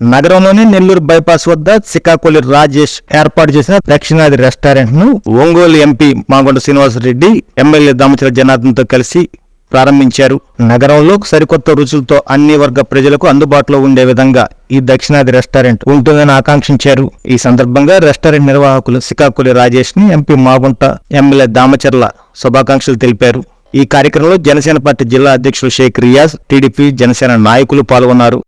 నగరంలోని నెల్లూరు బైపాస్ వద్ద శ్రీకాకుళి రాజేష్ ఏర్పాటు చేసిన దక్షిణాది రెస్టారెంట్ను ఒంగోలు ఎంపీ మాగొండ శ్రీనివాసరెడ్డి ఎమ్మెల్యే దామచల జనార్దన్తో కలిసి ప్రారంభించారు. నగరంలో సరికొత్త రుచులతో అన్ని వర్గ ప్రజలకు అందుబాటులో ఉండే విధంగా ఈ దక్షిణాది రెస్టారెంట్ ఉంటుందని ఆకాంక్షించారు. ఈ సందర్భంగా రెస్టారెంట్ నిర్వాహకులు సికాకులి రాజేష్ని ఎంపీ మాగుంట ఎమ్మెల్యే దామచర్ల శుభాకాంక్షలు తెలిపారు. ఈ కార్యక్రమంలో జనసేన పార్టీ జిల్లా అధ్యక్షులు షేక్ రియాజ్ టీడీపీ జనసేన నాయకులు పాల్గొన్నారు.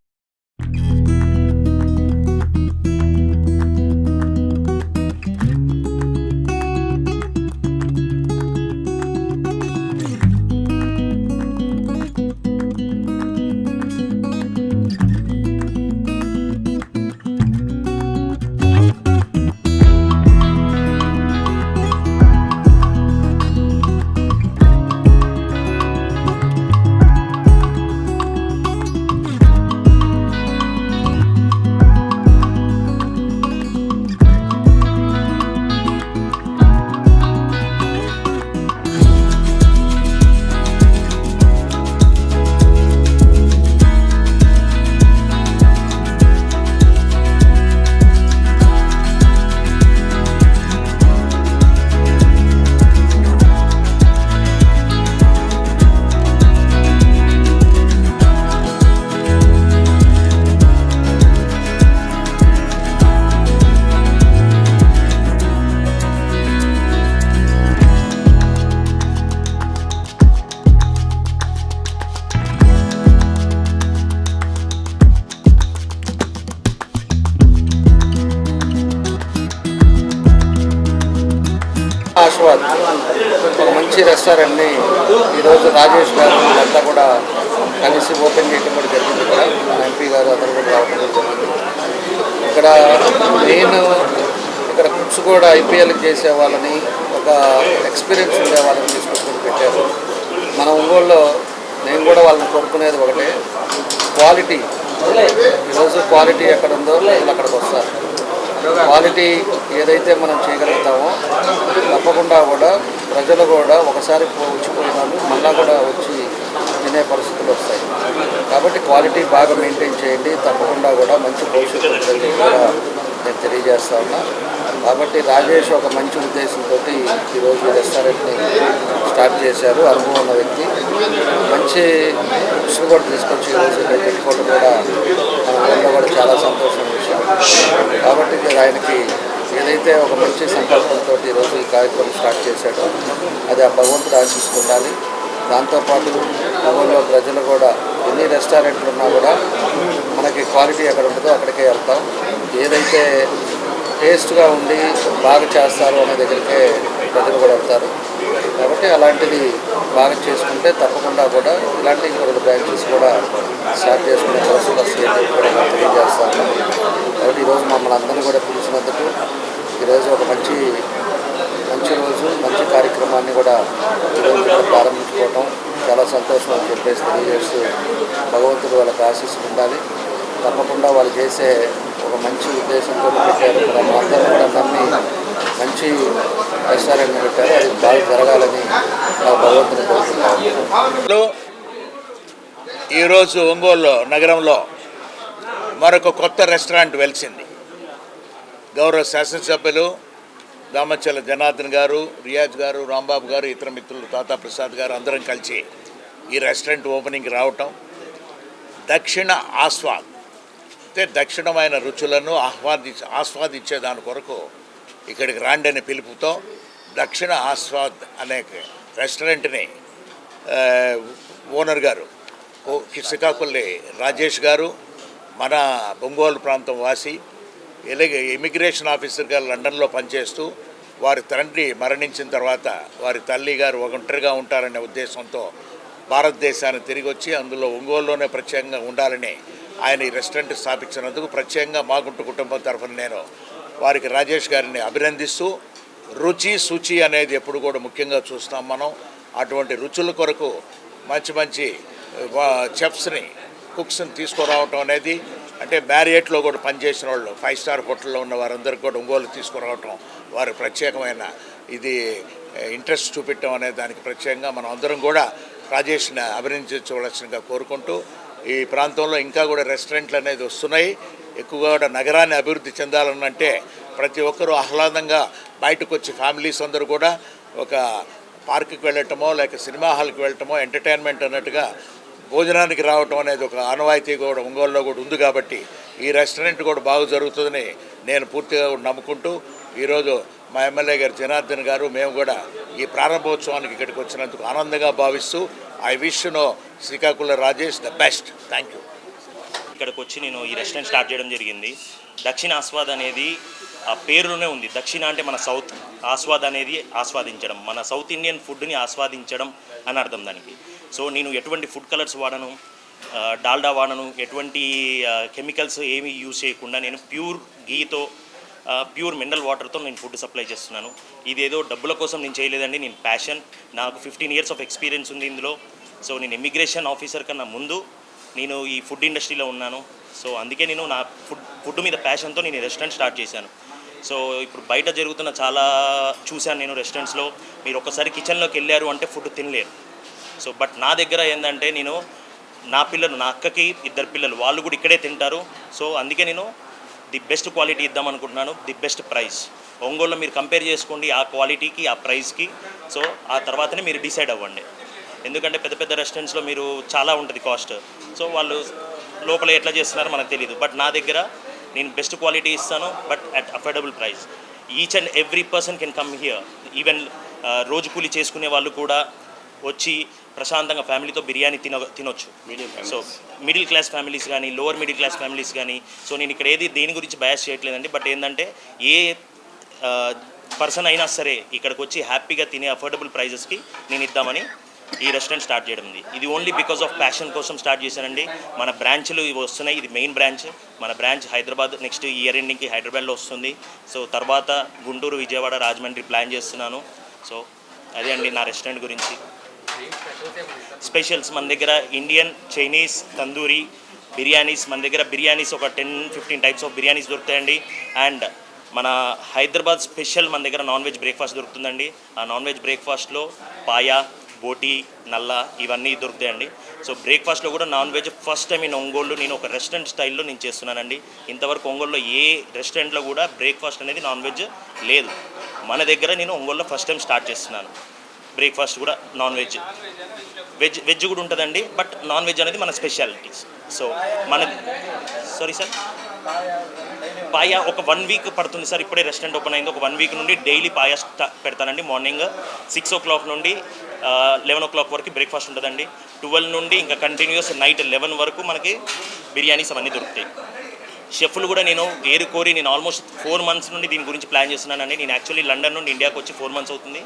ఆస్వాద్ ఒక మంచి రెస్టారెంట్ని ఈరోజు రాజేష్ గారు అంతా కూడా కలిసి ఓపెన్ చేయడం కూడా జరిగింది ఇక్కడ. ఎంపీ గారు అతను కూడా రావడం జరిగింది. ఇక్కడ నేను ఇక్కడ కుక్స్ కూడా ఐపీఎల్ చేసే వాళ్ళని ఒక ఎక్స్పీరియన్స్ ఉండే వాళ్ళని తీసుకొచ్చి పెట్టారు. మన ఒంగోలులో నేను కూడా వాళ్ళని కోరుకునేది ఒకటే క్వాలిటీ. ఈరోజు క్వాలిటీ ఎక్కడ ఉందో వీళ్ళు అక్కడికి వస్తారు. క్వాలిటీ ఏదైతే మనం చేయగలుగుతామో తప్పకుండా కూడా ప్రజలు కూడా ఒకసారి పో- వచ్చిపోయినాను మళ్ళా కూడా వచ్చి తినే పరిస్థితులు వస్తాయి. కాబట్టి క్వాలిటీ బాగా మెయింటైన్ చేయండి. తప్పకుండా కూడా మంచి భవిష్యత్తు కూడా నేను తెలియజేస్తా ఉన్నా. కాబట్టి రాజేష్ ఒక మంచి ఉద్దేశంతో ఈరోజు రెస్టారెంట్ని స్టార్ట్ చేశారు. అనుభవం ఉన్న వ్యక్తి. మంచి రుచులు కూడా తీసుకొచ్చి ఈరోజు ఇక్కడ పెట్టుకోవడం కూడా మన కూడా చాలా సంతోషం. విషయం కాబట్టి ఇది ఆయనకి ఏదైతే ఒక మంచి సంకల్పంతో ఈరోజు ఈ కార్యక్రమం స్టార్ట్ చేశాడో అది ఆ భగవంతుడు ఆశిస్తుండాలి దాంతోపాటు నగరంలో ప్రజలు కూడా ఎన్ని రెస్టారెంట్లు ఉన్నా కూడా మనకి క్వాలిటీ ఎక్కడ ఉంటుందో అక్కడికే వెళ్తాం. ఏదైతే టేస్ట్గా ఉండి బాగా చేస్తారు అనే దగ్గరికే ప్రజలు కూడా వెళ్తారు. కాబట్టి అలాంటిది బాగా చేసుకుంటే తప్పకుండా కూడా ఇలాంటి ఇంకొక బ్రాంచెస్ కూడా స్టార్ట్ చేసుకునే పరిస్థితి వస్తుంది కూడా తెలియజేస్తాను. కాబట్టి ఈరోజు మమ్మల్ని అందరినీ కూడా పిలిచినందుకు ఈరోజు ఒక మంచి మంచి రోజు మంచి కార్యక్రమాన్ని కూడా ఈరోజు కూడా ప్రారంభించుకోవటం చాలా సంతోషం అని చెప్పేసి తెలియజేస్తూ భగవంతుడు వాళ్ళకి ఆశీస్సు ఉండాలి. తప్పకుండా వాళ్ళు చేసే ఒక మంచి ఉద్దేశంతో పెట్టారు. మన అందరూ కూడా నమ్మి మంచి రెస్టారెంట్ పెట్టారు. అది బాగా జరగాలని భగవంతుని ఈరోజు ఒంగోలు నగరంలో మరొక కొత్త రెస్టారెంట్ వెలిసింది. గౌరవ శాసనసభ్యులు దామచల జనార్దన్ గారు రియాజ్ గారు రాంబాబు గారు ఇతర మిత్రులు తాతా ప్రసాద్ గారు అందరం కలిసి ఈ రెస్టారెంట్ ఓపెనింగ్కి రావటం దక్షిణ ఆస్వాద్ అంటే దక్షిణమైన రుచులను ఆహ్వాది ఆస్వాదించే దాని కొరకు ఇక్కడికి రాండి అనే పిలుపుతో దక్షిణ ఆస్వాద్ అనే రెస్టారెంట్ని ఓనర్ గారు ఓ- శ్రీకాకుళి రాజేష్ గారు మన బొంగోలు ప్రాంతం వాసి ఇలాగే ఇమిగ్రేషన్ ఆఫీసర్గా లండన్లో పనిచేస్తూ వారి తండ్రి మరణించిన తర్వాత వారి తల్లి గారు ఒంటరిగా ఉంటారనే ఉద్దేశంతో భారతదేశాన్ని తిరిగి వచ్చి అందులో ఒంగోలులోనే ప్రత్యేకంగా ఉండాలని ఆయన ఈ రెస్టారెంట్ స్థాపించినందుకు ప్రత్యేకంగా మాగుంటు కుటుంబం తరఫున నేను వారికి రాజేష్ గారిని అభినందిస్తూ రుచి శుచి అనేది ఎప్పుడు కూడా ముఖ్యంగా చూస్తాం మనం. అటువంటి రుచుల కొరకు మంచి మంచి చెఫ్స్ని కుక్స్ని తీసుకురావటం అనేది అంటే మ్యారియట్లో కూడా పనిచేసిన వాళ్ళు ఫైవ్ స్టార్ హోటల్లో ఉన్న వారందరికీ కూడా ఒంగోలు తీసుకురావటం వారి ప్రత్యేకమైన ఇది ఇంట్రెస్ట్ చూపించడం అనే దానికి ప్రత్యేకంగా మనం అందరం కూడా రాజేష్ని అభినందించవలసిందిగా కోరుకుంటూ ఈ ప్రాంతంలో ఇంకా కూడా రెస్టారెంట్లు అనేది వస్తున్నాయి. ఎక్కువగా కూడా నగరాన్ని అభివృద్ధి చెందాలనంటే ప్రతి ఒక్కరూ ఆహ్లాదంగా బయటకు వచ్చి ఫ్యామిలీస్ అందరూ కూడా ఒక పార్కుకి వెళ్ళటమో లేక సినిమా హాల్కి వెళ్ళటమో ఎంటర్టైన్మెంట్ అన్నట్టుగా భోజనానికి రావటం అనేది ఒక ఆనవాయితీ కూడా ఒంగోలులో కూడా ఉంది కాబట్టి ఈ రెస్టారెంట్ కూడా బాగా జరుగుతుందని నేను పూర్తిగా కూడా నమ్ముకుంటూ ఈరోజు మా ఎమ్మెల్యే గారు జనార్దన్ గారు మేము కూడా ఈ ప్రారంభోత్సవానికి ఇక్కడికి వచ్చినందుకు ఆనందంగా భావిస్తూ I wish no Srikakulam Rajesh the best. Thank you ఇక్కడికి వచ్చి నేను ఈ రెస్టారెంట్ స్టార్ట్ చేయడం జరిగింది. దక్షిణ ఆస్వాద్ అనేది ఆ పేరులోనే ఉంది. దక్షిణ అంటే మన సౌత్ ఆస్వాద్ అనేది ఆస్వాదించడం మన సౌత్ ఇండియన్ ఫుడ్ని ఆస్వాదించడం అని అర్థం దానికి. సో నేను ఎటువంటి ఫుడ్ కలర్స్ వాడను డాల్డా వాడను ఎటువంటి కెమికల్స్ ఏమీ యూజ్ చేయకుండా నేను ప్యూర్ గీతో ప్యూర్ మినరల్ వాటర్తో నేను ఫుడ్ సప్లై చేస్తున్నాను. ఇదేదో డబ్బుల కోసం నేను చేయలేదండి నేను ప్యాషన్. నాకు ఫిఫ్టీన్ ఇయర్స్ ఆఫ్ ఎక్స్పీరియన్స్ ఉంది ఇందులో. సో నేను ఇమిగ్రేషన్ ఆఫీసర్ కన్నా ముందు నేను ఈ ఫుడ్ ఇండస్ట్రీలో ఉన్నాను. సో అందుకే నేను నా ఫుడ్ ఫుడ్ మీద ప్యాషన్తో నేను రెస్టారెంట్ స్టార్ట్ చేశాను. సో ఇప్పుడు బయట జరుగుతున్న చాలా చూశాను నేను రెస్టారెంట్స్లో మీరు ఒక్కసారి కిచెన్లోకి వెళ్ళారు అంటే ఫుడ్ తినలేరు. సో బట్ నా దగ్గర ఏంటంటే నేను నా పిల్లలు నా అక్కకి ఇద్దరు పిల్లలు వాళ్ళు కూడా ఇక్కడే తింటారు. సో అందుకే నేను ది బెస్ట్ క్వాలిటీ ఇద్దాం అనుకుంటున్నాను. ది బెస్ట్ ప్రైస్ ఒంగోలులో మీరు కంపేర్ చేసుకోండి ఆ క్వాలిటీకి ఆ ప్రైస్కి సో ఆ తర్వాతనే మీరు డిసైడ్ అవ్వండి. ఎందుకంటే పెద్ద పెద్ద రెస్టారెంట్స్లో మీరు చాలా ఉంటుంది కాస్ట్ సో వాళ్ళు లోపల ఎట్లా చేస్తున్నారో మనకు తెలియదు బట్ నా దగ్గర నేను బెస్ట్ క్వాలిటీ ఇస్తాను but at affordable price each and every person can come here even రోజు కూలి చేసుకునే వాళ్ళు కూడా వచ్చి ప్రశాంతంగా ఫ్యామిలీతో బిర్యానీ తిన తినొచ్చు. సో మిడిల్ క్లాస్ ఫ్యామిలీస్ కానీ లోవర్ మిడిల్ క్లాస్ ఫ్యామిలీస్ కానీ సో నేను ఇక్కడ ఏది దేని గురించి బయాస్ చేయట్లేదండి. బట్ ఏంటంటే ఏ పర్సన్ అయినా సరే ఇక్కడికి వచ్చి హ్యాపీగా తినే అఫోర్డబుల్ ప్రైజెస్కి నేను ఇద్దామని ఈ రెస్టారెంట్ స్టార్ట్ చేయడం ఉంది. ఇది ఓన్లీ బికాస్ ఆఫ్ ప్యాషన్ కోసం స్టార్ట్ చేశానండి మన బ్రాంచ్లు ఇవి వస్తున్నాయి. ఇది మెయిన్ బ్రాంచ్ మన బ్రాంచ్ హైదరాబాద్ నెక్స్ట్ ఇయర్ ఎండింగ్కి హైదరాబాద్లో వస్తుంది. సో తర్వాత గుంటూరు విజయవాడ రాజమండ్రి ప్లాన్ చేస్తున్నాను. సో అదే అండి నా రెస్టారెంట్ గురించి. స్పెషల్స్ మన దగ్గర ఇండియన్ చైనీస్ తందూరి బిర్యానీస్ మన దగ్గర బిర్యానీస్ ఒక ten fifteen types of biryanis దొరుకుతాయండి. అండ్ మన హైదరాబాద్ స్పెషల్ మన దగ్గర నాన్ వెజ్ బ్రేక్ఫాస్ట్ దొరుకుతుందండి. ఆ నాన్ వెజ్ బ్రేక్ఫాస్ట్లో పాయా బోటి నల్ల ఇవన్నీ దొరుకుతాయండి. సో బ్రేక్ఫాస్ట్లో కూడా non veg first time in Ongole నేను ఒక రెస్టారెంట్ స్టైల్లో నేను చేస్తున్నానండి. ఇంతవరకు ఒంగోలులో ఏ రెస్టారెంట్లో కూడా బ్రేక్ఫాస్ట్ అనేది నాన్ వెజ్ లేదు. మన దగ్గర నేను ఒంగోలులో ఫస్ట్ టైం స్టార్ట్ చేస్తున్నాను. బ్రేక్ఫాస్ట్ కూడా నాన్ వెజ్. వెజ్ వెజ్ కూడా ఉంటుందండి బట్ నాన్ వెజ్ అనేది మన స్పెషాలిటీస్. సో మన సారీ సార్? పాయ ఒక వన్ వీక్ పడుతుంది సార్. ఇప్పుడే రెస్టారెంట్ ఓపెన్ అయింది. ఒక వన్ వీక్ నుండి డైలీ పాయ పెడతానండి మార్నింగ్ సిక్స్ ఓ క్లాక్ నుండి లెవెన్ ఓ క్లాక్ వరకు బ్రేక్ఫాస్ట్ ఉంటుందండి. ట్వెల్వ్ నుండి ఇంకా కంటిన్యూస్ నైట్ లెవెన్ వరకు మనకి బిర్యానీస్ అవన్నీ దొరుకుతాయి. షెఫ్లు కూడా నేను ఏరు కోరి నేను ఆల్మోస్ట్ ఫోర్ మంత్స్ నుండి దీని గురించి ప్లాన్ చేస్తున్నానండి. నేను యాక్చువల్లీ లండన్ నుండి ఇండియాకి వచ్చి ఫోర్ మంత్స్ అవుతుంది.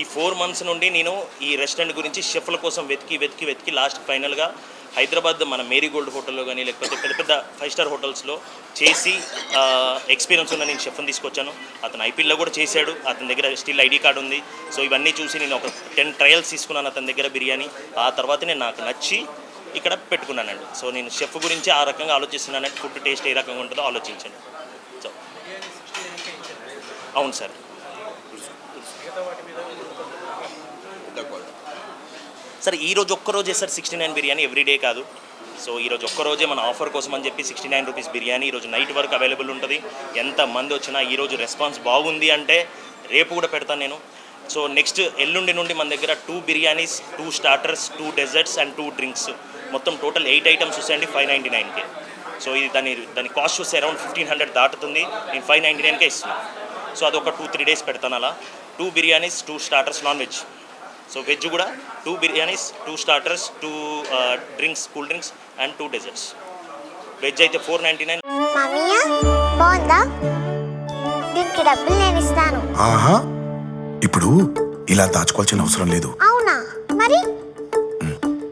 ఈ ఫోర్ మంత్స్ నుండి నేను ఈ రెస్టారెంట్ గురించి షెఫ్ల కోసం వెతికి వెతికి వెతికి లాస్ట్ ఫైనల్గా హైదరాబాద్ మన మేరీ గోల్డ్ హోటల్లో కానీ లేకపోతే పెద్ద పెద్ద ఫైవ్ స్టార్ హోటల్స్లో చేసి ఎక్స్పీరియన్స్ ఉన్న నేను షెఫ్ని తీసుకొచ్చాను. అతను ఐపీఎల్లో కూడా చేశాడు. అతని దగ్గర స్టిల్ ఐడి కార్డు ఉంది. సో ఇవన్నీ చూసి నేను ఒక టెన్ ట్రయల్స్ తీసుకున్నాను అతని దగ్గర బిర్యానీ. ఆ తర్వాత నేను నాకు నచ్చి ఇక్కడ పెట్టుకున్నానండి. సో నేను షెఫ్ గురించి ఆ రకంగా ఆలోచిస్తున్నానంటే ఫుడ్ టేస్ట్ ఏ రకంగా ఉంటుందో ఆలోచించండి. సో అవును సార్. సార్ ఈ రోజు ఒక్కరోజే sir sixty nine biryani everyday కాదు. సో ఈరోజు ఒక్కరోజే మన ఆఫర్ కోసం అని చెప్పి సిక్స్టీ నైన్ రూపీస్ బిర్యానీ ఈరోజు నైట్ వరకు అవైలబుల్ ఉంటుంది. ఎంత మంది వచ్చినా ఈరోజు రెస్పాన్స్ బాగుంది అంటే రేపు కూడా పెడతాను నేను. సో నెక్స్ట్ ఎల్లుండి నుండి మన దగ్గర two biryanis two starters two desserts and two drinks మొత్తం టోటల్ ఎయిట్ ఐటమ్స్ వస్తాయండి ఫైవ్ నైంటీ నైన్కి సో ఇది దాని దాని కాస్ట్ చూస్తే అరౌండ్ ఫిఫ్టీన్ హండ్రెడ్ దాటుతుంది. నేను ఫైవ్ నైంటీ నైన్కే ఇస్తున్నాను సో అది ఒక టూ త్రీ డేస్ పెడతాను అలా. Two biryanis two starters non veg so veg కూడా two biryanis two starters two drinks cool drinks and two desserts veg అయితే ఫోర్ నైంటీ నైన్ మామయ్య బాగుందా? దీనికి డబ్బులు నేను ఇస్తాను. ఆహా! ఇప్పుడు ఇలా దాచుకోవాల్సిన అవసరం లేదు.